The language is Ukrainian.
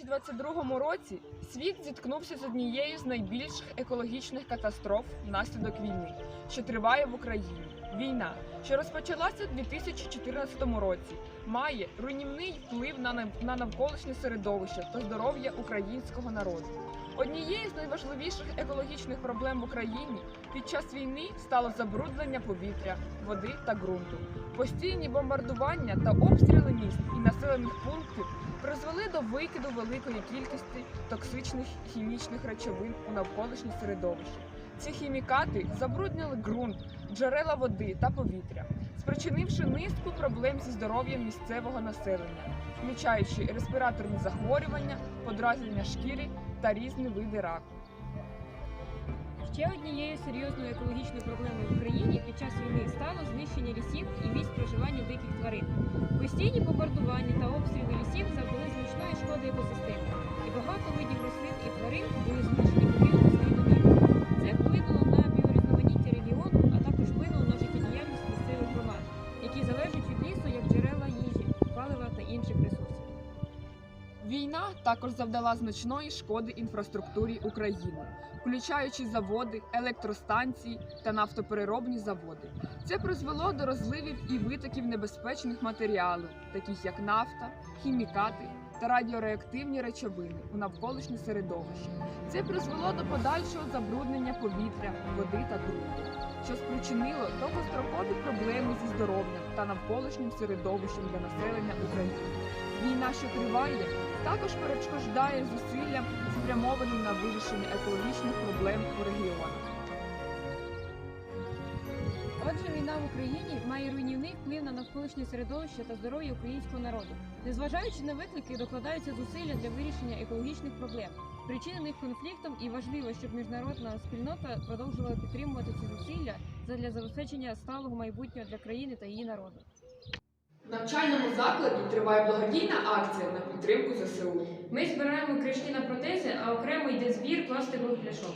2022 році світ зіткнувся з однією з найбільших екологічних катастроф внаслідок війни, що триває в Україні. Війна, що розпочалася у 2014 році, має руйнівний вплив на на навколишнє середовище та здоров'я українського народу. Однією з найважливіших екологічних проблем в Україні під час війни стало забруднення повітря, води та ґрунту. Постійні бомбардування та обстріли міст і населених пунктів призвели до викиду великої кількості токсичних хімічних речовин у навколишнє середовище. Ці хімікати забруднили ґрунт, джерела води та повітря, спричинивши низку проблем зі здоров'ям місцевого населення, включаючи респіраторні захворювання, подразнення шкіри та різні види раку. Ще однією серйозною екологічною проблемою в Україні під час війни стало знищення лісів і місць проживання диких тварин. Постійні бомбардування та обстріли лісів завдали значної шкоди екосистемі, і багато видів рослин і тварин були змушені Війна також завдала значної шкоди інфраструктурі України, включаючи заводи, електростанції та нафтопереробні заводи. Це призвело до розливів і витоків небезпечних матеріалів, таких як нафта, хімікати та радіореактивні речовини у навколишнє середовище. Це призвело до подальшого забруднення повітря, води та ґрунту, що спричинило довгострокові проблеми зі здоров'ям та навколишнім середовищем для населення України. Війна, що триває, також перешкоджає зусиллям, спрямованим на вирішення екологічних проблем у регіонах. Отже, війна в Україні має руйнівний вплив на навколишнє середовище та здоров'я українського народу. Незважаючи на виклики, докладаються зусилля для вирішення екологічних проблем, спричинених конфліктом, і важливо, щоб міжнародна спільнота продовжувала підтримувати ці зусилля задля забезпечення сталого майбутнього для країни та її народу. В навчальному закладі триває благодійна акція на підтримку ЗСУ. Ми збираємо кришки на протези, а окремо йде збір пластикових пляшок.